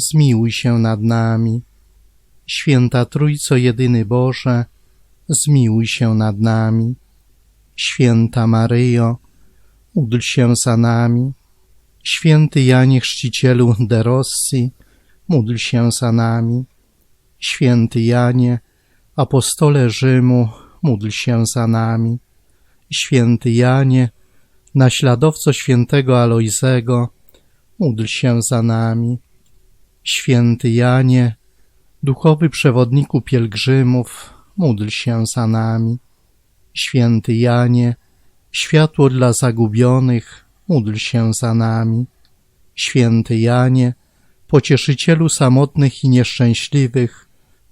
zmiłuj się nad nami. Święta Trójco Jedyny Boże, zmiłuj się nad nami. Święta Maryjo, módl się za nami. Święty Janie Chrzcicielu de Rossi, módl się za nami. Święty Janie, apostole Rzymu, módl się za nami. Święty Janie, naśladowco świętego Alojzego, módl się za nami. Święty Janie, duchowy przewodniku pielgrzymów, módl się za nami. Święty Janie, światło dla zagubionych, módl się za nami. Święty Janie, pocieszycielu samotnych i nieszczęśliwych,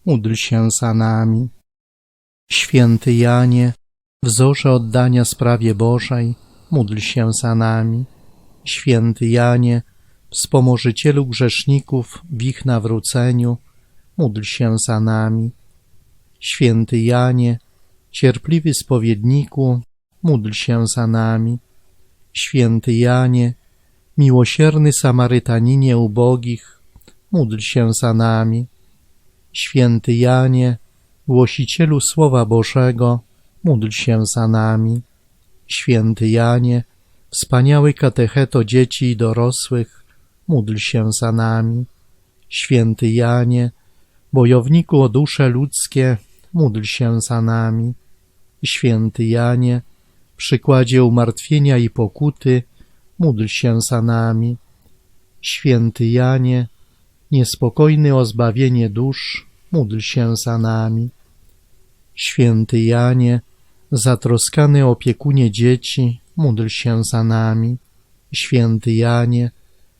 módl się za nami. Święty Janie, wzorze oddania sprawie Bożej, módl się za nami. Święty Janie, wspomożycielu grzeszników w ich nawróceniu, módl się za nami. Święty Janie, cierpliwy spowiedniku, módl się za nami. Święty Janie, miłosierny Samarytaninie ubogich, módl się za nami. Święty Janie, głosicielu Słowa Bożego, módl się za nami. Święty Janie, wspaniały katecheto dzieci i dorosłych, módl się za nami. Święty Janie, bojowniku o dusze ludzkie, módl się za nami. Święty Janie, przykładzie umartwienia i pokuty, módl się za nami. Święty Janie, niespokojny o zbawienie dusz, módl się za nami. Święty Janie, zatroskany opiekunie dzieci, módl się za nami. Święty Janie,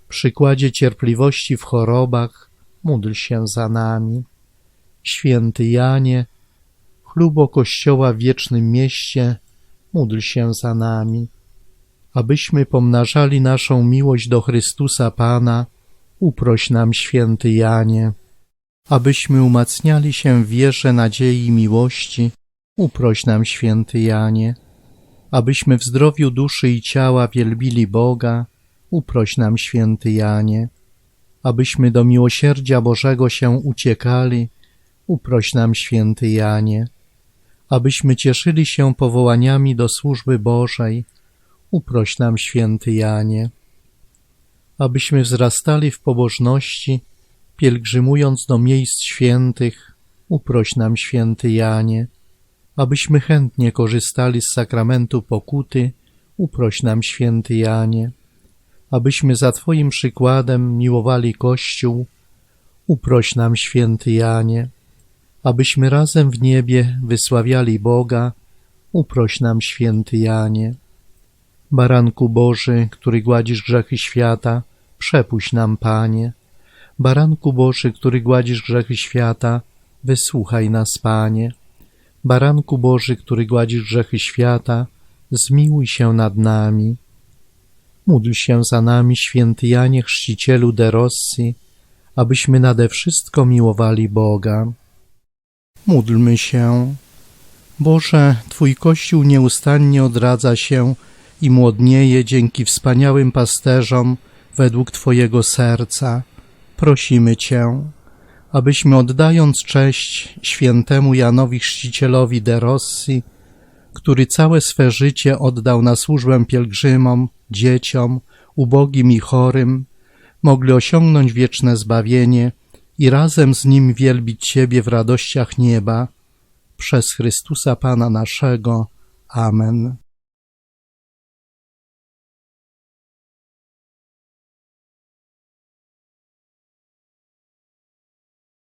przykładzie cierpliwości w chorobach, módl się za nami. Święty Janie, chlubo Kościoła w wiecznym mieście, módl się za nami. Abyśmy pomnażali naszą miłość do Chrystusa Pana, uproś nam, święty Janie. Abyśmy umacniali się w wierze, nadziei i miłości, uproś nam, święty Janie. Abyśmy w zdrowiu duszy i ciała wielbili Boga, uproś nam, święty Janie. Abyśmy do miłosierdzia Bożego się uciekali, uproś nam, święty Janie. Abyśmy cieszyli się powołaniami do służby Bożej, uproś nam, święty Janie. Abyśmy wzrastali w pobożności, pielgrzymując do miejsc świętych, uproś nam, święty Janie. Abyśmy chętnie korzystali z sakramentu pokuty, uproś nam, święty Janie. Abyśmy za Twoim przykładem miłowali Kościół, uproś nam, święty Janie. Abyśmy razem w niebie wysławiali Boga, uproś nam, święty Janie. Baranku Boży, który gładzisz grzechy świata, przepuść nam, Panie. Baranku Boży, który gładzisz grzechy świata, wysłuchaj nas, Panie. Baranku Boży, który gładzisz grzechy świata, zmiłuj się nad nami. Módl się za nami, święty Janie Chrzcicielu de Rossi, abyśmy nade wszystko miłowali Boga. Módlmy się. Boże, Twój Kościół nieustannie odradza się i młodnieje dzięki wspaniałym pasterzom według Twojego serca. Prosimy Cię, abyśmy oddając cześć świętemu Janowi Chrzcicielowi de Rossi, który całe swe życie oddał na służbę pielgrzymom, dzieciom, ubogim i chorym, mogli osiągnąć wieczne zbawienie i razem z Nim wielbić Ciebie w radościach nieba, przez Chrystusa Pana naszego. Amen.